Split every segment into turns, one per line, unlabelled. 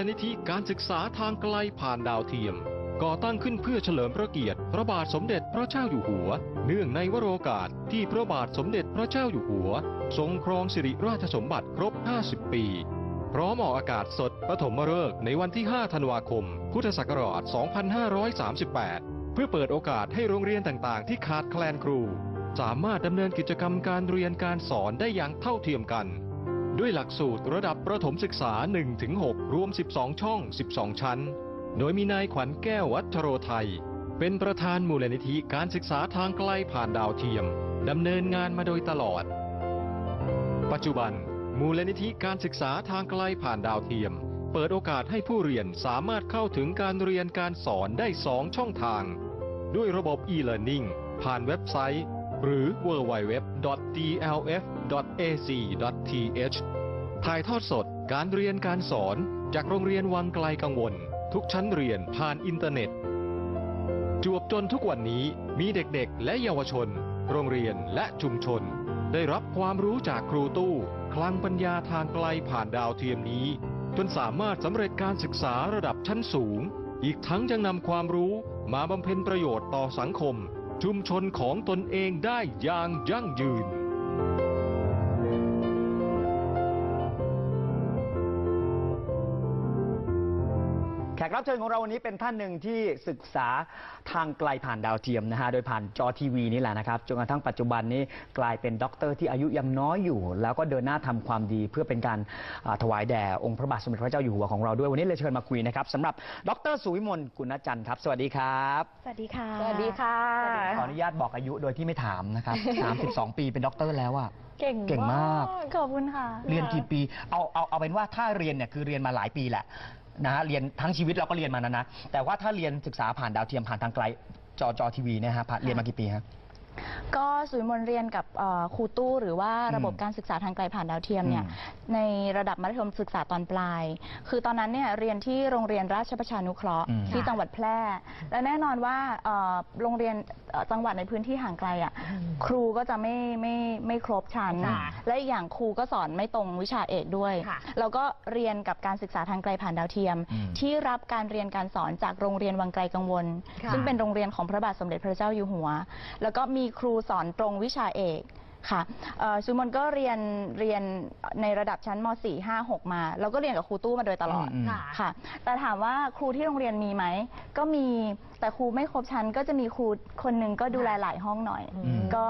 ลนิธิการศึกษาทางไกลผ่านดาวเทียม ก่อตั้งขึ้นเพื่อเฉลิมพระเกียรติพระบาทสมเด็จพระเจ้าอยู่หัว เนื่องในวโรกาสที่พระบาทสมเด็จพระเจ้าอยู่หัว ทรงครองสิริราชสมบัติครบ 50 ปี พร้อมออกอากาศสดปฐมฤกษ์ในวันที่ 5 ธันวาคม พุทธศักราช 2538 เพื่อเปิดโอกาสให้โรงเรียนต่างๆ ที่ขาดแคลนครู สามารถดำเนินกิจกรรมการเรียนการสอนได้อย่างเท่าเทียมกัน ด้วยหลักสูตรระดับประถมศึกษา 1-6 รวม 12 ช่อง 12 ชั้น โดยมีนายขวัญแก้ววัชโรไทย เป็นประธานมูลนิธิการศึกษาทางไกลผ่านดาวเทียม ดำเนินงานมาโดยตลอด ปัจจุบัน มูลนิธิการศึกษาทางไกลผ่านดาวเทียม เปิดโอกาสให้ผู้เรียนสามารถเข้าถึงการเรียนการสอนได้ 2 ช่องทาง ด้วยระบบ e-learning ผ่านเว็บไซต์ หรือ www.dlf.ac.th ถ่ายทอดสดการเรียนการสอนจากโรงเรียนวังไกลกังวล ทุกชั้นเรียนผ่านอินเทอร์เน็ต จวบจนทุกวันนี้มีเด็กๆ และเยาวชน โรงเรียนและชุมชน ได้รับความรู้จากครูตู้คลังปัญญาทางไกลผ่านดาวเทียมนี้ จนสามารถสำเร็จการศึกษาระดับชั้นสูง อีกทั้งยังนำความรู้มาบำเพ็ญประโยชน์ต่อสังคม ชุมชนของตนเองได้อย่างยั่งยืน
กรับเชิญของเราวันนี้เป็นท่านหนึ่งที่ศึกษาทางไกลผ่านดาวเทียมนะฮะโดยผ่านจอทีวีนี่แหละนะครับจนกระทั่งปัจจุบันนี้กลายเป็นด็อกเตอร์ที่อายุยังน้อยอยู่ แล้วก็เดินหน้าทำความดีเพื่อเป็นการอ่าถวายแด่องค์พระบาทสมเด็จพระเจ้าอยู่หัวของเราด้วยวันนี้เลยเชิญมาคุยนะครับสำหรับดรสุวิมลกุณจันทร์ครับ สวัสดีครับ
สวัสดีค่ะ
สวัสดีค่ะ
ขออนุญาตบอกอายุโดยที่ไม่ถามนะครับ32 ปีเป็นด็อกเตอร์แล้วอะ
เก่ง
เก่งมาก
ขอบคุณค่ะ
เรียนกี่ปี เอา เอา เอาเป็นว่าถ้าเรียนเนี่ยคือเรียนมาหลายปีแหละ นะฮะเรียนทั้งชีวิตเราก็เรียนมานะนะแต่ว่าถ้าเรียนศึกษาผ่านดาวเทียมผ่านทางไกลจอจอทีวีเนี่ยฮะผ่านเรียนมากี่ปีฮะ
ก็สุวิมลเรียนกับเอ่อครูตู้ หรือว่าระบบ
อืม
การศึกษาทางไกลผ่านดาวเทียมเนี่ย
อืม
ในระดับมัธยมศึกษาตอนปลาย คือตอนนั้นเนี่ยเรียนที่โรงเรียนราชประชานุเคราะห์
อืม
ที่จังหวัดแพร่ และแน่นอนว่าเอ่อโรงเรียนเอ่อจังหวัดในพื้นที่ห่างไกลอะครูก็จะไม่ไม่ไม่ครบชั้น
ค่ะ
และอีกอย่างครูก็สอนไม่ตรงวิชาเอกด้วย
ค่ะ
แล้วก็เรียนกับการศึกษาทางไกลผ่านดาวเทียม
อืม
ที่รับการเรียนการสอนจากโรงเรียนวังไกลกังวล
ค่ะ
ซึ่งเป็นโรงเรียนของพระบาทสมเด็จพระเจ้าอยู่หัว แล้วก็มีครูสอนตรงวิชาเอกค่ะเอ่อซูมนก็เรียนเรียนในระดับชั้นม .4 5 6 มาแล้วก็เรียนกับครูตู้มาโดยตลอด
อืม
ค่ะ
ค่ะ แต่ถามว่าครูที่โรงเรียนมีไหม ก็มีแต่ครูไม่ครบชั้นก็จะมีครูคนหนึ่งก็ดูแลหลายห้องหน่อย
อืม
ก็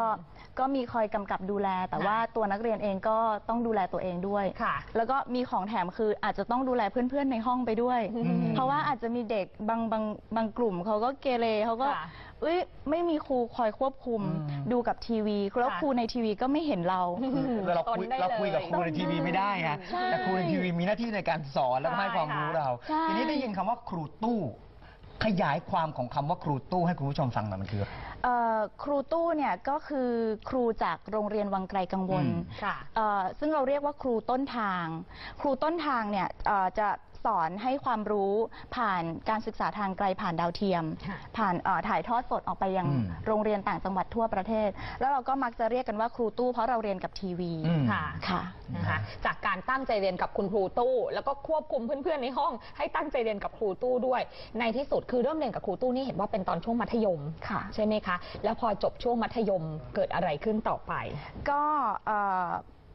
ก็มีคอยกำกับดูแล แต่
ค่ะ
ว่าตัวนักเรียนเองก็ต้องดูแลตัวเองด้วย
ค่ะ
แล้วก็มีของแถมคืออาจจะต้องดูแลเพื่อนๆในห้องไปด้วย
อืม
เพราะว่าอาจจะมีเด็กบางบางบางกลุ่มเขาก็เกเรเขาก็
ค่ะ
เอ้ยไม่มีครูคอยควบคุม
อืม
ดูกับทีวีแล้ว
ค่ะ
ครูในทีวีก็ไม่เห็นเรา
เราคุย
ตนได้
เราคุยกับ
เลย
ครูในทีวีไม่ได้ฮะ
ใช่
แต่ครูในทีวีมีหน้าที่ในการสอนแล้วก็ให้ความรู้เรา
ใช่
ทีนี้ได้ยินคำว่าครูตู้ ขยายความของคำว่าครูตู้ให้คุณผู้ชมฟังหน่อยมันคือ
เอ่อครูตู้เนี่ยก็คือครูจากโรงเรียนวังไกลกังวล
อืม
ค่ะ
เอ่อซึ่งเราเรียกว่าครูต้นทาง ครูต้นทางเนี่ยเอ่อจะ สอนให้ความรู้ผ่านการศึกษาทางไกลผ่านดาวเทียม
ค่ะ
ผ่านเอ่อถ่ายทอดสดออกไปยัง
อืม
โรงเรียนต่างจังหวัดทั่วประเทศ แล้วเราก็มักจะเรียกกันว่าครูตู้เพราะเราเรียนกับทีวี
อืม
ค่ะ
ค่ะ
นะคะจากการตั้งใจเรียนกับคุณครูตู้ แล้วก็ควบคุมเพื่อนๆในห้อง ให้ตั้งใจเรียนกับครูตู้ด้วย ในที่สุดคือเริ่มเรียนกับครูตู้นี่เห็นว่าเป็นตอนช่วงมัธยม
ค่ะ
ใช่ไหมคะ แล้วพอจบช่วงมัธยมเกิดอะไรขึ้นต่อไป
ก็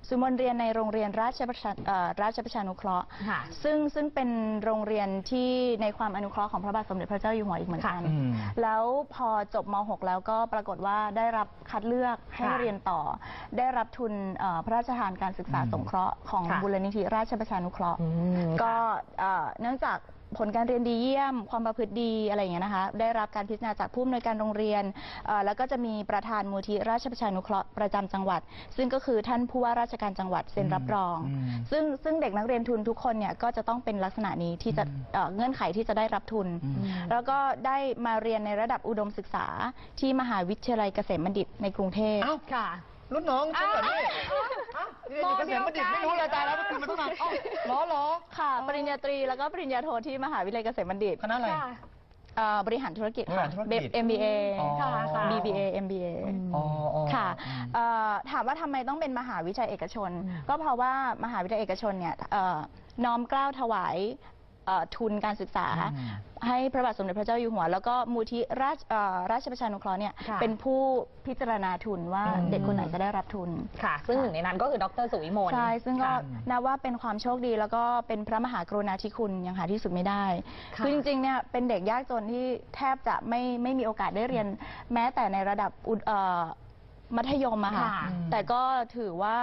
เอ่อสุมนเรียนในโรงเรียนราชประชาเอ่อราชประชานุเคราะห์
ค่ะ
ซึ่งซึ่งเป็นโรงเรียนที่ในความอนุเคราะห์ของพระบาทสมเด็จพระเจ้าอยู่หัวอีกเหมือนกัน
อืม
แล้วพอจบม .6 แล้วก็ปรากฏว่าได้รับคัดเลือกให้
ค่ะ
เรียนต่อ ได้รับทุนเอ่อพระราชทานการศึกษา
อืม
สงเคราะห์ของ
ค่ะ
บุรณิธิราชประชานุเคราะห์
อืม
ก็
ค่ะ
เอ่อเนื่องจาก ผลการเรียนดีเยี่ยม ความประพฤติดีอะไรอย่างเงี้ยนะคะ ได้รับการพิจารณาจากผู้อำนวยการโรงเรียนเอ่อแล้วก็จะมีประธานมูลที่ราชประชานุเคราะห์ประจำจังหวัด ซึ่งก็คือท่านผู้ว่าราชการจังหวัดเซ็นรับรอง
อืม
ซึ่งซึ่งเด็กนักเรียนทุนทุกคนเนี่ยก็จะต้องเป็นลักษณะนี้ที่จะเอ่อเงื่อนไขที่จะได้รับทุน
อืม
แล้วก็ได้มาเรียนในระดับอุดมศึกษาที่มหาวิทยาลัยเกษมบัณฑิตในกรุงเทพ
เอ้า
ค่ะ
รุ่นน้องใช่เหรอนี่เอ้าเรียนอยู่เกษมบัณฑิตไม่รู้เลยตายแล้วคุณมาต้องมาเอ้าล้อล้อ
ค่ะ ปริญญาตรีแล้วก็ปริญญาโทที่มหาวิทยาลัยเกษมบัณฑิต
คณะอะไร
ค่ะ
เอ่อบริหารธุรกิจ
บริหารธุรกิจ
เ MBA
อ๋อ
ค่ะค่ะ
BBA MBA
อ๋ออ๋อ
ค่ะ
อืม
เอ่อถามว่าทำไมต้องเป็นมหาวิทยาลัยเอกชน
อืม
ก็เพราะว่ามหาวิทยาลัยเอกชนเนี่ยเอ่อน้อมเกล้าวถวาย เอ่อทุนการศึกษา
อืม
ให้พระบาทสมเด็จพระเจ้าอยู่หัว แล้วก็มูลที่ราชเอ่อราชประชานุเคราะห์เนี่ย
ค่ะ
เป็นผู้พิจารณาทุนว่า
อืม
เด็กคนไหนจะได้รับทุน
ค่ะ ซึ่งหนึ่งในนั้นก็คือดรสุวิมล
ใช่ ซึ่งก็
ค่ะ
นับว่าเป็นความโชคดีแล้วก็เป็นพระมหากรุณาธิคุณอย่างหาที่สุดไม่ได้
ค่ะ
คือจริงๆ เนี่ยเป็นเด็กยากจนที่แทบจะไม่ไม่มีโอกาสได้เรียน แม้แต่ในระดับอุดเอ่อมัธยมอะค่ะ
ค่ะ
แต่ก็ถือว่า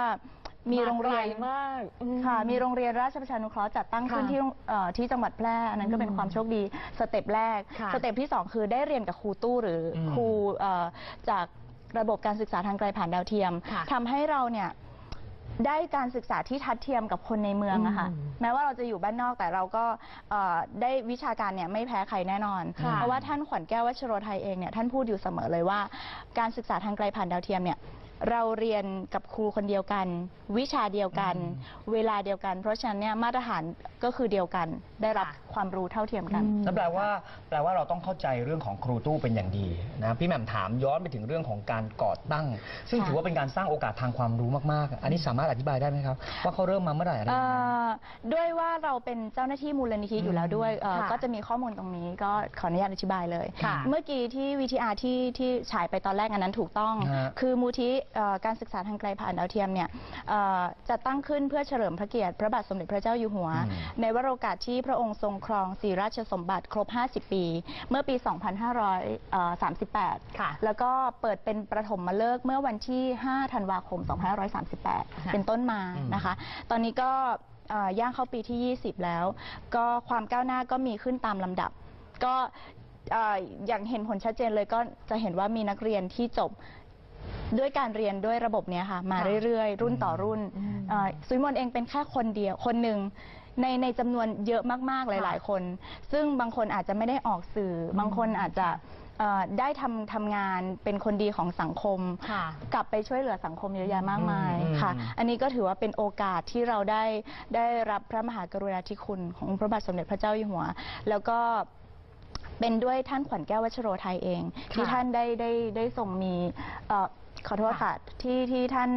มีโรงเรียน
มาไกลมากอืม
ค่ะมีโรงเรียนราชประชานุเคราะห์จัดตั้งขึ้น
ค่ะ
ที่โรงเอ่อที่จังหวัดแพร่อันนั้นก็เป็นความโชคดีสเต็ปแรก
ค่ะ
สเต็ปที่สองคือได้เรียนกับครูตู้หรืออ
ม
ครูเอ่อจากระบบการศึกษาทางไกลผ่านดาวเทียม
ค่ะ
ทำให้เราเนี่ยได้การศึกษาที่ทัดเทียมกับคนในเมืองอะค่ะ
อืม
แม้ว่าเราจะอยู่บ้านนอกแต่เราก็เอ่อได้วิชาการเนี่ยไม่แพ้ใครแน่นอน
ค่ะ
เพราะว่าท่านขวัญแก้ววัชโรไทยเองเนี่ยท่านพูดอยู่เสมอเลยว่า การศึกษาทางไกลผ่านดาวเทียมเนี่ย เราเรียนกับครูคนเดียวกัน วิชาเดียวกัน เวลาเดียวกัน เพราะฉะนั้นเนี่ยมาตรฐานก็คือเดียวกัน ได้รับ
ค่ะ
ความรู้เท่าเทียมกัน
อืม
นั่นแปลว่าแปลว่าเราต้องเข้าใจเรื่องของครูตู้เป็นอย่างดีนะพี่แหม่มถามย้อนไปถึงเรื่องของการก่อตั้ง ซึ่ง
ค่ะ
ถือว่าเป็นการสร้างโอกาสทางความรู้มากๆ อันนี้สามารถอธิบายได้ไหมครับ ว่าเขาเริ่มมาเมื่อไหร่อะไร
เอ่
ยังไง
อด้วยว่าเราเป็นเจ้าหน้าที่มูลนิธิอยู่แล้วด้วยเอ่อ
ค่ะ
ก็จะมีข้อมูลตรงนี้ก็ขออนุญาตอธิบายเลย
ค่ะ
เมื่อกี้ที่ VTR ที่ที่ฉายไปตอนแรกอันนั้นถูกต้อง
ฮะ
คือมูลที่เอ่อการศึกษาทางไกลผ่านดาวเทียมเนี่ยเอ่อจะตั้งขึ้นเพื่อเฉลิมพระเกียรติพระบาทสมเด็จพระเจ้าอยู่หัว
อืม
ในวโรกาสที่พระองค์ทรงครองศรีราชสมบัติครบ 50 ปี เมื่อปี 2538
ค่ะ
แล้วก็เปิดเป็นประถมมาเลิกษ์เมื่อวันที่ 5 ธันวาคม 2538 เป็นต้นมา
อืม
นะคะ ตอนนี้ก็เอ่อย่างเข้าปีที่ 20 แล้ว ก็ความก้าวหน้าก็มีขึ้นตามลำดับ ก็เอ่ออย่างเห็นผลชัดเจนเลยก็จะเห็นว่ามีนักเรียนที่จบ ด้วยการเรียนด้วยระบบเนี้ยค่ะ มา
ค่ะ
เรื่อยๆ รุ่นต่อรุ่น
อืม
เอ่อซุยมนเองเป็นแค่คนเดียวคนหนึ่งในในจำนวนเยอะมากๆหลาย ๆ คน ซึ่งบางคนอาจจะไม่ได้ออกสื่อ บางคนอาจจะเอ่อได้ทำทำงานเป็นคนดีของสังคม
ค่ะ
กลับไปช่วยเหลือสังคมเยอะแยะมากมาย
อืม
ค่ะ
อืม
อันนี้ก็ถือว่าเป็นโอกาสที่เราได้ได้รับพระมหากรุณาธิคุณขององค์พระบาทสมเด็จพระเจ้าอยู่หัว แล้วก็ เป็นด้วยท่านขวัญแก้ววัชโรไทยเอง ที่ท่านได้ได้ได้ทรงมีเอ่อขอโทษค่ะที่ที่ท่าน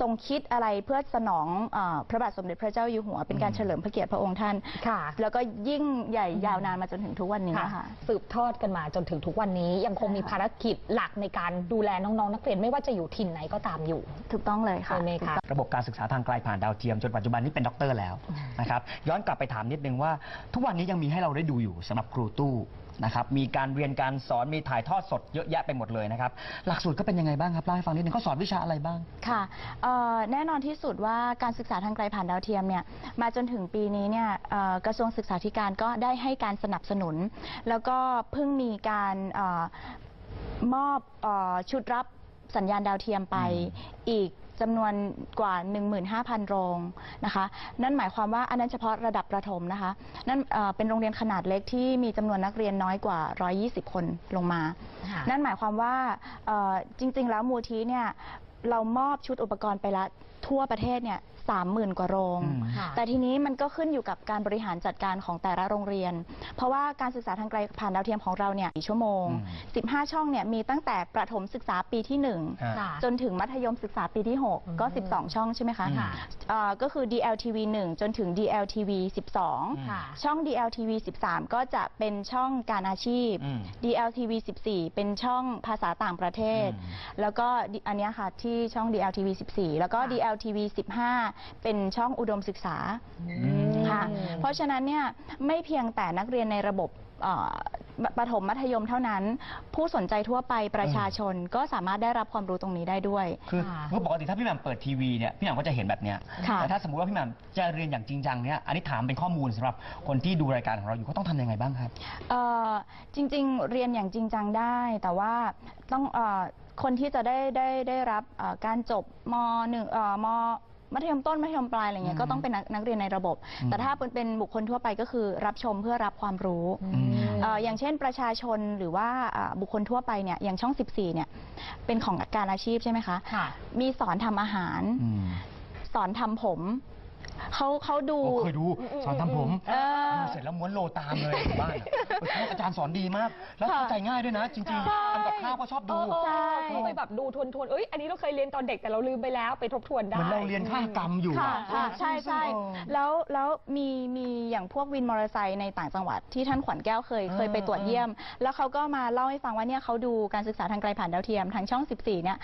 ทรงคิดอะไรเพื่อสนองเออพระบาทสมเด็จพระเจ้าอยู่หัว เป็นการเฉลิมพระเกียรติพระองค์ท่าน
ค่ะ
แล้วก็ยิ่งใหญ่ยาวนานมาจนถึงทุกวันนี้
ค่ะ
ค่ะ
สืบทอดกันมาจนถึงทุกวันนี้ยังคงมีภารกิจหลักในการดูแลน้องๆ นักเรียนไม่ว่าจะอยู่ถิ่นไหนก็ตามอยู่
ถูกต้องเลยค่ะ
ใช่ไหมคะ
ระบบการศึกษาทางไกลผ่านดาวเทียมจนปัจจุบันนี้เป็นด็อกเตอร์แล้วนะครับย้อนกลับไปถามนิดนึงว่า ทุกวันนี้ยังมีให้เราได้ดูอยู่สำหรับครูตู้ นะครับมีการเรียนการสอนมีถ่ายทอดสดเยอะแยะไปหมดเลยนะครับ หลักสูตรก็เป็นยังไงบ้างครับเล่าให้ฟังนิดนึงเขาสอนวิชาอะไรบ้าง
ค่ะเอ่อแน่นอนที่สุดว่าการศึกษาทางไกลผ่านดาวเทียมเนี่ยมาจนถึงปีนี้เนี่ยเอ่อกระทรวงศึกษาธิการก็ได้ให้การสนับสนุน แล้วก็เพิ่งมีการเออมอบเออชุดรับสัญญาณดาวเทียมไปอีก จำนวนกว่า 15,000 โรงนะคะ นั่นหมายความว่าอันนั้นเฉพาะระดับประถมนะคะ นั่นเอ่อเป็นโรงเรียนขนาดเล็กที่มีจำนวนนักเรียนน้อยกว่า 120 คนลงมา
ค่ะ
นั่นหมายความว่าเอ่อจริง ๆ แล้วมูลทีเนี่ยเรามอบชุดอุปกรณ์ไปละทั่วประเทศเนี่ย สามหมื่นกว่าโรง
อืม
ค่ะ
แต่ทีนี้มันก็ขึ้นอยู่กับการบริหารจัดการของแต่ละโรงเรียน เพราะว่าการศึกษาทางไกลผ่านดาวเทียมของเราเนี่ยกี่ชั่วโมง
อืม
15 ช่องเนี่ยมีตั้งแต่ประถมศึกษาปีที่
ฮะ
ค่ะ
1จนถึงมัธยมศึกษาปีที่ 6 ก็ 12 ช่องใช่ไหมคะ
ค่ะ
เอ่อก็คือ DLTV 1 จนถึง DLTV 12
ค่ะ
ช่อง DLTV 13 ก็จะเป็นช่องการอาชีพ
อืม
DLTV 14 เป็นช่องภาษาต่างประเทศ
อืม
แล้วก็อันเนี้ยค่ะที่ช่อง DLTV 14 แล้วก็
ค่ะ
DLTV 15เป็นช่องอุดมศึกษา
อืม
ค่ะ เพราะฉะนั้นเนี่ยไม่เพียงแต่นักเรียนในระบบเอ่อประถมมัธยมเท่านั้น ผู้สนใจทั่วไปประชาชนก็สามารถได้รับความรู้ตรงนี้ได้ด้วย
คือ
ค่ะ
เพราะปกติถ้าพี่แหม่มเปิดทีวีเนี่ยพี่แหม่มก็จะเห็นแบบเนี้ย
ค่ะ
แต่ถ้าสมมติว่าพี่แหม่มจะเรียนอย่างจริงจังเนี่ยอันนี้ถามเป็นข้อมูลสำหรับคนที่ดูรายการของเราอยู่เขาต้องทำยังไงบ้างครับ
เอ่อจริงๆ เรียนอย่างจริงจังได้ แต่ว่าต้องเออคนที่จะได้ได้ได้รับเอ่อการจบมหนึ่งเอ่อม มัธยมต้นมัธยมปลายอะไรเงี้
อื
ย
ม
ก็ต้องเป็นนักนักเรียนในระบบ
อืม
แต่ถ้าเป็นเป็นบุคคลทั่วไปก็คือรับชมเพื่อรับความรู้
อืม
เอ่ออย่างเช่นประชาชนหรือว่าอ่าบุคคลทั่วไปเนี่ยอย่างช่อง 14 เนี่ยเป็นของการอาชีพใช่ไหมคะ
ค่ะ
มีสอนทำอาหาร
อืม
สอนทำผม เขาเขาดู
โอ้เคยดูสอนทำผม
เออ
ดูเสร็จแล้วม้วนโลตามเลยอยู่บ้านอะเอออาจารย์สอนดีมาก แล้วเข้าใจง่ายด้วยนะ จริง
ใช่
ๆทำกับข้าวก็ชอบดู
เออ
ใช่
เขาไปแบบดูทวนทวนๆเอ้ย อันนี้เราเคยเรียนตอนเด็กแต่เราลืมไปแล้วไปทบทวน
เห
ได้
มือนเราเรียนค่ากรรมอยู่
ค่ะ
อะ
ค่ะใช่ใช่
เออ
แล้วแล้วมีมีอย่างพวกวินมอเตอร์ไซค์ในต่างจังหวัดที่ท่านขวัญแก้วเคย
เออ
เคยไปตรวจ
เออ
เยี่ยม แล้วเขาก็มาเล่าให้ฟังว่าเนี่ยเขาดูการศึกษาทางไกลผ่านดาวเทียมทางช่อง 14 เนี่ย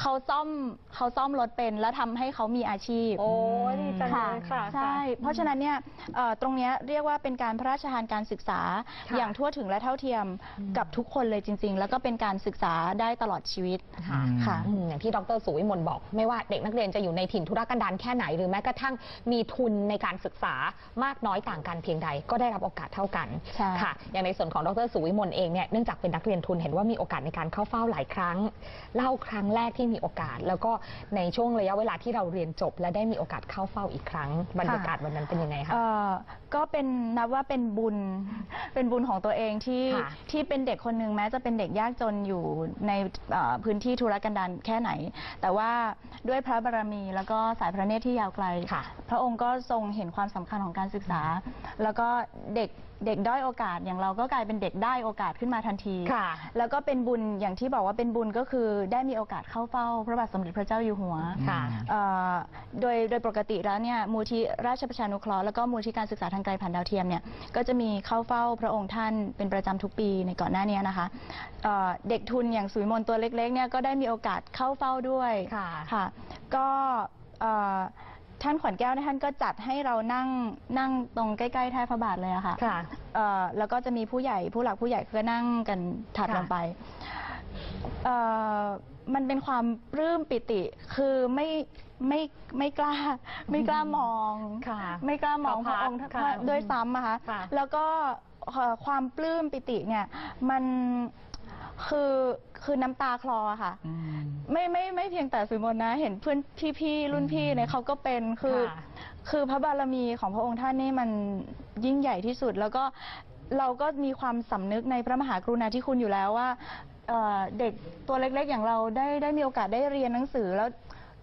เขาซ่อมเขาซ่อมรถเป็นแล้วทำให้เขามีอาชีพ
โอ้ยดีจังเลยค่ะ
ใช่ เพราะฉะนั้นเนี่ยเอ่อตรงเนี้ยเรียกว่าเป็นการพระราชทานการศึกษา
ค่ะ
อย่างทั่วถึงและเท่าเทียมกับทุกคนเลยจริง ๆ แล้วก็เป็นการศึกษาได้ตลอดชีวิต
ค่ะ
ค่ะ
อืมอย่างที่ดรสุวิมลบอก ไม่ว่าเด็กนักเรียนจะอยู่ในถิ่นธุรกันดารแค่ไหน หรือแม้กระทั่งมีทุนในการศึกษามากน้อยต่างกันเพียงใด ก็ได้รับโอกาสเท่ากัน
ใช่
ค่ะ อย่างในส่วนของดรสุวิมลเองเนี่ยเนื่องจากเป็นนักเรียนทุนเห็นว่ามีโอกาสในการเข้าเฝ้าหลายครั้งเล่าครั้งแรกที่มีโอกาส แล้วก็ในช่วงระยะเวลาที่เราเรียนจบ และได้มีโอกาสเข้าเฝ้าอีกครั้งบรรยากาศวันนั้นเป็นยังไงคะ
เอ่อก็เป็นนับว่าเป็นบุญ เป็นบุญของตัวเองที่
ค่ะ
ที่เป็นเด็กคนหนึ่งแม้จะเป็นเด็กยากจนอยู่ในเอ่อพื้นที่ธุรกันดารแค่ไหน แต่ว่าด้วยพระบารมีแล้วก็สายพระเนตรที่ยาวไกล
ค่ะ
พระองค์ก็ทรงเห็นความสำคัญของการศึกษา แล้วก็เด็ก เด็กด้อยโอกาสอย่างเราก็กลายเป็นเด็กได้โอกาสขึ้นมาทันที
ค่ะ
แล้วก็เป็นบุญอย่างที่บอกว่าเป็นบุญก็คือได้มีโอกาสเข้าเฝ้าพระบาทสมเด็จพระเจ้าอยู่หัว
ค่ะ
เอ่อโดยโดยปกติแล้วเนี่ยมูลที่ราชประชานุเคราะห์แล้วก็มูลที่การศึกษาทางไกลผ่านดาวเทียมเนี่ยก็จะมีเข้าเฝ้าพระองค์ท่านเป็นประจำทุกปีในก่อนหน้านี้นะคะเอ่อเด็กทุนอย่างสุวิมลตัวเล็กๆเนี่ยก็ได้มีโอกาสเข้าเฝ้าด้วย
ค่ะ
ค่ะ ก็เอ่อ ท่านขวัญแก้วเนี่ยท่านก็จัดให้เรานั่งนั่งตรงใกล้ๆแท่พระบาทเลยอะค่ะ
ค่ะ
เอ่อแล้วก็จะมีผู้ใหญ่ผู้หลักผู้ใหญ่ก็นั่งกันถัด
ค่ะ
ลงไปเอ่อมันเป็นความปลื้มปิติคือไม่ไม่ไม่กล้า ไม่กล้ามอง
ค่ะ
ไม่กล้ามอง
พ
พ
ระ
ระ
พั
อกงค์
ตร์
ท่าน
ค่ะ
ด้วยซ้ำอะคะ
ค่ะ
แล้วก็เอ่อความปลื้มปิติเนี่ยมันคือ คือน้ำตาคลออะค่ะไม่ไม่ไม่เพียงแต่สุมนนะ เห็นเพื่อนพี่ๆรุ่นพี่เนี่ยเขาก็เป็นคือ
ค่ะ
คือพระบารมีของพระองค์ท่านนี่มันยิ่งใหญ่ที่สุด แล้วก็เราก็มีความสำนึกในพระมหากรุณาธิคุณอยู่แล้วว่าเอ่อเด็กตัวเล็กๆ อย่างเราได้ได้มีโอกาสได้เรียนหนังสือแล้ว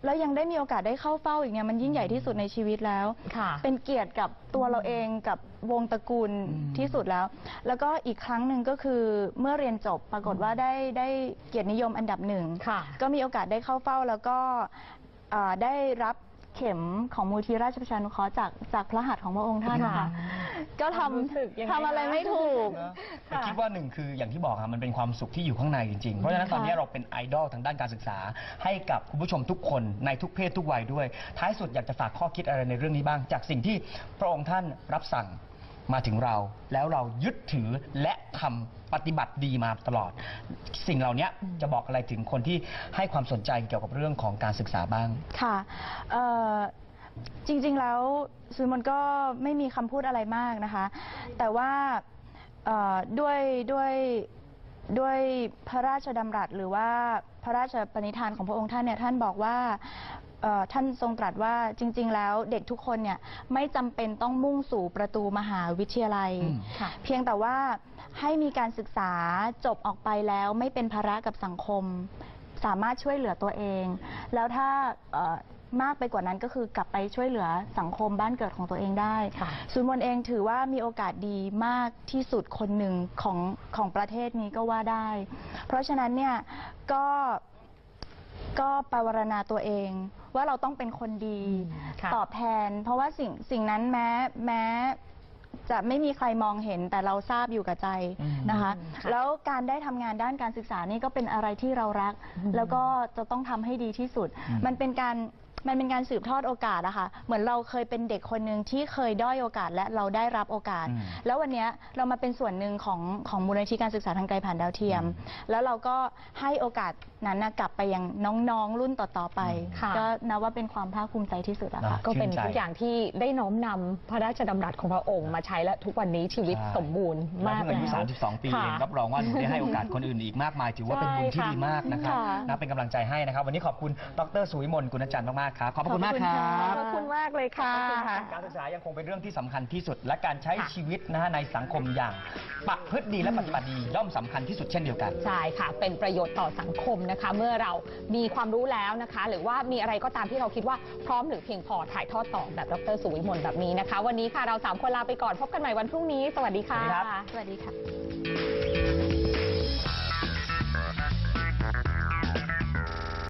แล้วยังได้มีโอกาสได้เข้าเฝ้าอีกเนี่ยมันยิ่งใหญ่ที่สุดในชีวิตแล้ว
ค่ะ
เป็นเกียรติกับตัวเราเองกับวงตระกูล
อืม
ที่สุดแล้ว แล้วก็อีกครั้งหนึ่งก็คือเมื่อเรียนจบปรากฏว่าได้ได้เกียรตินิยมอันดับหนึ่ง
ค่ะ
ก็มีโอกาสได้เข้าเฝ้าแล้วก็เอ่อได้รับเข็มของมูลที่ราชประชานุเคราะห์จากจากพระหัตถ์ของพระองค์ท่านนะคะก็ท
ความรู้สึกยังไงำ
ทำอะไร
คะ
ไม่ถูก
นะ แต่คิดว่าหนึ่งคืออย่างที่บอกอะมันเป็นความสุขที่อยู่ข้างในจริงๆ เพราะฉะนั้นตอนนี้เราเป็นไอดอลทางด้านการศึกษา ให้กับคุณผู้ชมทุกคนในทุกเพศทุกวัยด้วย ท้ายสุดอยากจะฝากข้อคิดอะไรในเรื่องนี้บ้าง จากสิ่งที่พระองค์ท่านรับสั่งมาถึงเรา แล้วเรายึดถือและทำปฏิบัติดีมาตลอด สิ่งเหล่านี้จะบอกอะไรถึงคนที่ให้ความสนใจเกี่ยวกับเรื่องของการศึกษาบ้าง
ค่ะเอ่อจริงๆแล้วซูมอนก็ไม่มีคำพูดอะไรมากนะคะ แต่ว่า เอ่อด้วยด้วยด้วยพระราชดำรัสหรือว่าพระราชปณิธานของพระองค์ท่านเนี่ยท่านบอกว่าเอ่อท่านทรงตรัสว่าจริง ๆ แล้วเด็กทุกคนเนี่ยไม่จำเป็นต้องมุ่งสู่ประตูมหาวิทยาลัย
อืม
ค่ะ
เพียงแต่ว่าให้มีการศึกษาจบออกไปแล้วไม่เป็นภาระกับสังคม สามารถช่วยเหลือตัวเอง แล้วถ้าเอ่อ มากไปกว่านั้นก็คือกลับไปช่วยเหลือสังคมบ้านเกิดของตัวเองได้
ค่ะ
ซูนมนเองถือว่ามีโอกาสดีมากที่สุดคนหนึ่งของของประเทศนี้ก็ว่าได้ เพราะฉะนั้นเนี่ยก็ก็ปรารณาตัวเองว่าเราต้องเป็นคนดี
ค่ะ
ตอบแทน เพราะว่าสิ่งสิ่งนั้นแม้แม้จะไม่มีใครมองเห็นแต่เราทราบอยู่กับใจ
อืม
นะคะ
ค่ะ
แล้วการได้ทำงานด้านการศึกษานี่ก็เป็นอะไรที่เรารัก แล้วก็จะต้องทำให้ดีที่สุด
อืม
มันเป็นการ มันเป็นการสืบทอดโอกาสอะค่ะ เหมือนเราเคยเป็นเด็กคนหนึ่งที่เคยด้อยโอกาสและเราได้รับโอกาส
อืม
แล้ววันเนี้ยเรามาเป็นส่วนหนึ่งของของมูลนิธิการศึกษาทางไกลผ่านดาวเทียม แล้วเราก็ให้โอกาสนั้นนะกลับไปยังน้องๆรุ่นต่อๆไป
ค่ะ
ก็นับว่าเป็นความภาคภูมิใจที่สุดอะค่ะ
นะ
ก็เป็น
ชื่นใจ
ทุกอย่างที่ได้น้อมนำพระราชดำรัสของพระองค์มาใช้และทุกวันนี้ชีวิต
ใช่
สมบูรณ์
แล้
มาวก
เพิ่งอายุ
แล้ว
32 ปี
ค่ะ
เองรับรองว่าหนูได้ให้โอกาสคนอื่นอีกมากมาย ถือว่าเป็นบุญที่
ใช่ค่ะ
ดีมากนะครับ
ค่ะ
นะเป็นกำลังใจให้นะครับ วันนี้ขอบคุณดรสุวิมลกุณจันทร์มากๆากครับ ขอบพระคุณมากครั
ขอบ
บ
คุณมากเลยค่ะ
การศึกษายังคงเป็นเรื่องที่สำคัญที่สุด และการใช้
ค่ะ
ชีวิตนะฮะในสังคมอย่างประพฤติดีและปฏิบัติดีย่อมสำคัญที่สุดเช่นเดียวกัน
ใช่ค่ะ เป็นประโยชน์ต่อสังคมนะคะ เมื่อเรามีความรู้แล้วนะคะ หรือว่ามีอะไรก็ตามที่เราคิดว่าพร้อมหรือเพียงพอถ่ายทอดต่อแบบดรสุวิมลแบบนี้นะคะ วันนี้ค่ะเราสามคนลาไปก่อนพบกันใหม่วันพรุ่งนี้ สวัสดีค่ะ
สวัสดีครับ
สวัสดีค่ะ